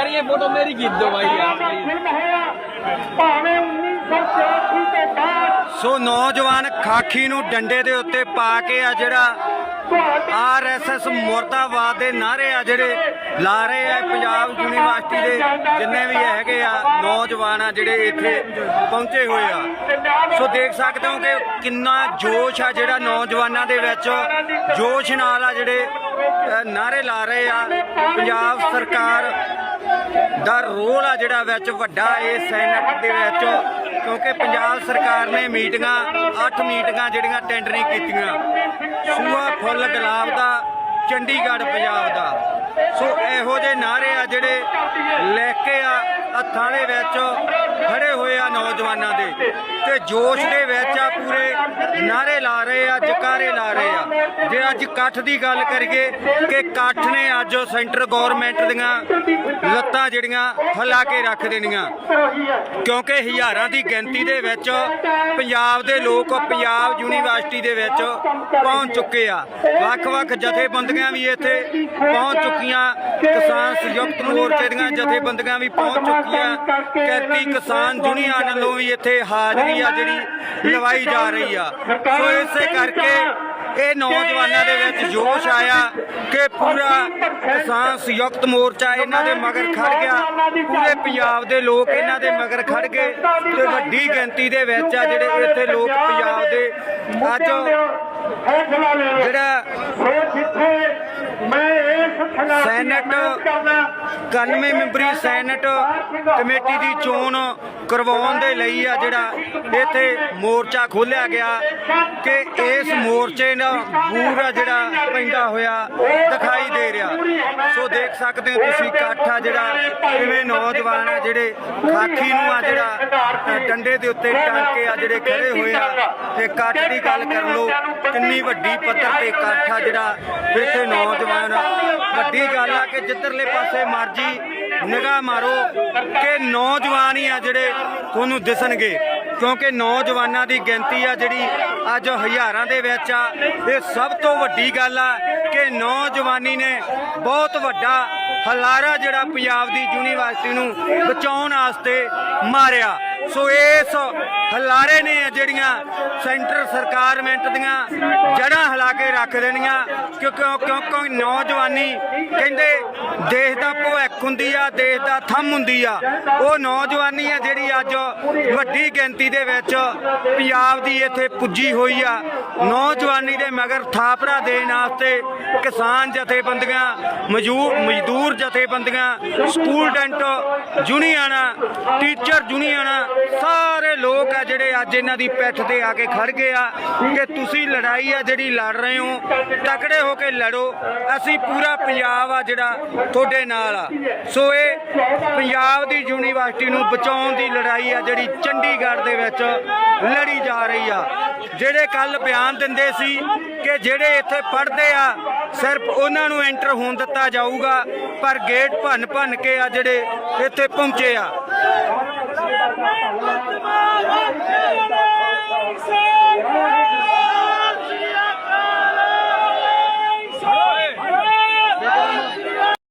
यार ये फोटो मेरी खींच दो भाई यार ਫਿਲਮ ਹੋਇਆ ਭਾਵੇਂ 1984 ਤੋਂ ਬਾਅਦ ਸੋ ਨੌਜਵਾਨ ਖਾਖੀ ਨੂੰ ਡੰਡੇ ਦੇ ਉੱਤੇ ਪਾ ਕੇ ਆ ਜਿਹੜਾ ਤੁਹਾਡੇ ਆਰਐਸਐਸ ਮੁਰਦਾਬਾਦ ਦੇ ਨਾਰੇ ਆ ਜਿਹੜੇ ਲਾ ਰਹੇ ਆ ਪੰਜਾਬ ਯੂਨੀਵਰਸਿਟੀ ਦੇ ਜਿੰਨੇ ਵੀ ਹੈਗੇ ਆ ਨੌਜਵਾਨ ਆ ਜਿਹੜੇ ਇੱਥੇ ਪਹੁੰਚੇ ਹੋਏ ਆ ਸੋ ਦੇਖ ਸਕਦੇ ਹੋ ਕਿ ਕਿੰਨਾ ਜੋਸ਼ ਆ ਜਿਹੜਾ ਨੌਜਵਾਨਾਂ ਦੇ ਵਿੱਚ ਜੋਸ਼ ਨਾਲ ਆ ਜਿਹੜੇ ਅ, ਨਾਰੇ ਲਾ ਰਹੇ ਆ ਪੰਜਾਬ ਸਰਕਾਰ ਦਾ ਰੋਲ ਆ ਜਿਹੜਾ ਵਿੱਚ ਵੱਡਾ ਇਹ ਸੈਨੇਟ ਦੇ ਵਿੱਚ, ਕਿਉਂਕਿ ਪੰਜਾਬ ਸਰਕਾਰ ਨੇ ਮੀਟਿੰਗਾਂ 8 ਮੀਟਿੰਗਾਂ ਜਿਹੜੀਆਂ ਟੈਂਡਰ ਨਹੀਂ ਕੀਤੀਆਂ। ਸੂਆ ਫੁੱਲ ਗੁਲਾਬ ਦਾ, ਚੰਡੀਗੜ੍ਹ ਪੰਜਾਬ ਦਾ। ਸੋ ਇਹੋ ਜਿਹੇ ਨਾਰੇ ਆ ਜਿਹੜੇ ਲੈ ਕੇ ਆ ਹੱਥਾਂ ਦੇ ਵਿੱਚ ਖੜੇ ਹੋਏ ਆ ਨੌਜਵਾਨਾਂ ਦੇ। ਤੇ ਜੋਸ਼ ਦੇ ਵਿੱਚ ਆ ਪੂਰੇ ਨਾਰੇ ਲਾ ਰਹੇ ਆ, ਜਕਾਰੇ ਲਾ ਰਹੇ ਆ। ਜੇ ਅੱਜ ਇਕੱਠ ਦੀ ਗੱਲ ਕਰੀਏ ਕਿ ਇਕੱਠ ਨੇ ਅੱਜ ਸੈਂਟਰ ਗਵਰਨਮੈਂਟ ਦੀਆਂ ਲੱਤਾਂ ਜਿਹੜੀਆਂ ਹਲਾ ਕੇ ਰੱਖ ਦੇਣੀਆਂ। ਕਿਉਂਕਿ ਹਜ਼ਾਰਾਂ ਦੀ ਗਿਣਤੀ ਦੇ ਵਿੱਚ ਪੰਜਾਬ ਦੇ ਲੋਕ ਪੰਜਾਬ ਯੂਨੀਵਰਸਿਟੀ ਦੇ ਵਿੱਚ ਪਹੁੰਚ ਚੁੱਕੇ ਆ। ਵੱਖ-ਵੱਖ ਜਥੇਬੰਦੀਆਂ ਵੀ ਇੱਥੇ ਪਹੁੰਚ ਚੁੱਕੀਆਂ। ਕਿਸਾਨ ਸੰਯੁਕਤ ਮੋਰਚੇ ਦੀਆਂ ਜਥੇਬੰਦੀਆਂ ਵੀ ਪਹੁੰਚ ਚੁੱਕੀਆਂ। ਕਿਰਤੀ ਕਿਸਾਨ ਯੂਨੀਅਨ ਵੱਲੋਂ ਵੀ ਇੱਥੇ ਹਾਜ਼ਰੀ ਆ ਜਿਹੜੀ ਲਵਾਈ ਜਾ ਰਹੀ ਆ। ਸੋ ਇਸੇ ਕਰਕੇ ਇਹ ਨੌਜਵਾਨਾਂ ਦੇ ਵਿੱਚ ਜੋਸ਼ ਆਇਆ ਕਿ ਪੂਰਾ ਕਿਸਾਨ ਸੰਯੁਕਤ ਮੋਰਚਾ ਇਹਨਾਂ ਦੇ ਮਗਰ ਖੜ ਗਿਆ। ਪੂਰੇ ਪੰਜਾਬ ਦੇ ਲੋਕ ਇਹਨਾਂ ਦੇ ਮਗਰ ਖੜ ਗਏ ਤੇ ਵੱਡੀ ਗਿਣਤੀ ਦੇ ਵਿੱਚ ਆ ਜਿਹੜੇ ਇੱਥੇ ਲੋਕ ਪੰਜਾਬ ਦੇ ਅੱਜ ਜਿਹੜਾ ਸੋ ਜਿੱਥੇ ਮੈਂ ਸੈਨੇਟ 91 ਮੈਂਬਰੀ ਸੈਨੇਟ ਕਮੇਟੀ ਦੀ ਚੋਣ ਕਰਵਾਉਣ ਦੇ ਲਈ ਆ ਜਿਹੜਾ ਇੱਥੇ ਮੋਰਚਾ ਖੋਲਿਆ ਗਿਆ ਕਿ ਇਸ ਮੋਰਚੇ ਦਾ ਪੂਰਾ ਜਿਹੜਾ ਪੈਂਦਾ ਹੋਇਆ ਦਿਖਾਈ ਦੇ ਰਿਹਾ। ਸੋ ਦੇਖ ਸਕਦੇ ਹੋ ਤੁਸੀਂ ਇਕੱਠ ਆ ਜਿਹੜਾ ਕਿਵੇਂ ਨੌਜਵਾਨ ਆ ਜਿਹੜੇ ਖਾਖੀ ਨੂੰ ਆ ਜਿਹੜਾ ਡੰਡੇ ਦੇ ਉੱਤੇ ਟੰਗ ਕੇ ਆ ਜਿਹੜੇ ਖੜੇ ਹੋਏ ਆ। ਤੇ ਇਕੱਠ ਦੀ ਗੱਲ ਕਰ ਲਓ ਕਿੰਨੀ ਵੱਡੀ ਪੱਧਰ ਤੇ ਇਕੱਠ ਆ ਜਿਹੜਾ ਇੱਥੇ ਨੌਜਵਾਨ ਵੱਡੀ ਗੱਲ ਆ ਕਿ ਜਿੱਧਰਲੇ ਪਾਸੇ ਮਰਜ਼ੀ ਨਿਗਾਹ ਮਾਰੋ ਕਿ ਨੌਜਵਾਨ ਹੀ ਆ ਜਿਹੜੇ ਤੁਹਾਨੂੰ ਦਿਸਣਗੇ। ਕਿਉਂਕਿ ਨੌਜਵਾਨਾਂ ਦੀ ਗਿਣਤੀ ਆ ਜਿਹੜੀ ਅੱਜ ਹਜ਼ਾਰਾਂ ਦੇ ਵਿੱਚ ਆ। ਇਹ ਸਭ ਤੋਂ ਵੱਡੀ ਗੱਲ ਆ ਕਿ ਨੌਜਵਾਨੀ ਨੇ ਬਹੁਤ ਵੱਡਾ ਹਲਾਰਾ ਜਿਹੜਾ ਪੰਜਾਬ ਦੀ ਯੂਨੀਵਰਸਿਟੀ ਨੂੰ ਬਚਾਉਣ ਵਾਸਤੇ ਮਾਰਿਆ। ਸੋ ਇਸ ਹਲਾਰੇ ਨੇ ਜਿਹੜੀਆਂ ਸੈਂਟਰ ਸਰਕਾਰਮੈਂਟ ਦੀਆਂ ਜੜਾਂ ਹਿਲਾ ਕੇ ਰੱਖ ਦੇਣੀਆਂ, ਕਿਉਂਕਿ ਕਿਉਂਕਿ ਨੌਜਵਾਨੀ ਕਹਿੰਦੇ ਦੇਸ਼ ਦਾ ਭਵਿੱਖ ਹੁੰਦੀ ਆ, ਦੇਸ਼ ਦਾ ਥੰਮ ਹੁੰਦੀ ਆ। ਉਹ ਨੌਜਵਾਨੀ ਆ ਜਿਹੜੀ ਅੱਜ ਵੱਡੀ ਗਿਣਤੀ ਦੇ ਵਿੱਚ ਪੰਜਾਬ ਦੀ ਇੱਥੇ ਪੁੱਜੀ ਹੋਈ ਆ। ਨੌਜਵਾਨੀ ਦੇ ਮਗਰ ਥਾਪਰਾ ਦੇਣ ਵਾਸਤੇ ਕਿਸਾਨ ਜਥੇਬੰਦੀਆਂ ਮਜ਼ਦੂਰ ਮਜ਼ਦੂਰ ਜਥੇਬੰਦੀਆਂ ਸਟੂਡੈਂਟ ਯੂਨੀਅਨਾਂ, ਟੀਚਰ ਯੂਨੀਅਨਾਂ ਸਾਰੇ ਲੋਕ ਆ ਜਿਹੜੇ ਅੱਜ ਇਹਨਾਂ ਦੀ ਪਿੱਠ ਤੇ ਆ ਕੇ ਖੜ ਗਏ ਆ ਕਿ ਤੁਸੀਂ ਲੜਾਈ ਆ ਜਿਹੜੀ ਲੜ ਰਹੇ ਹੋ, ਤਕੜੇ ਹੋ ਕੇ ਲੜੋ। ਅਸੀਂ ਪੂਰਾ ਪੰਜਾਬ ਆ ਜਿਹੜਾ ਤੁਹਾਡੇ ਨਾਲ ਆ। ਸੋ ਇਹ ਪੰਜਾਬ ਦੀ ਯੂਨੀਵਰਸਿਟੀ ਨੂੰ ਬਚਾਉਣ ਦੀ ਲੜਾਈ ਆ ਜਿਹੜੀ ਚੰਡੀਗੜ੍ਹ ਦੇ ਵਿੱਚ ਲੜੀ ਜਾ ਰਹੀ ਆ। ਜਿਹੜੇ ਕੱਲ ਬਿਆਨ ਦਿੰਦੇ ਸੀ ਕਿ ਜਿਹੜੇ ਇੱਥੇ ਪੜ੍ਹਦੇ ਆ, ਸਿਰਫ ਉਹਨਾਂ ਨੂੰ ਐਂਟਰ ਹੋਣ ਦਿੱਤਾ ਜਾਊਗਾ, ਪਰ ਗੇਟ ਭੰਨ ਭੰਨ ਕੇ ਆ ਜਿਹੜੇ ਇੱਥੇ ਪਹੁੰਚੇ ਆ। Sir,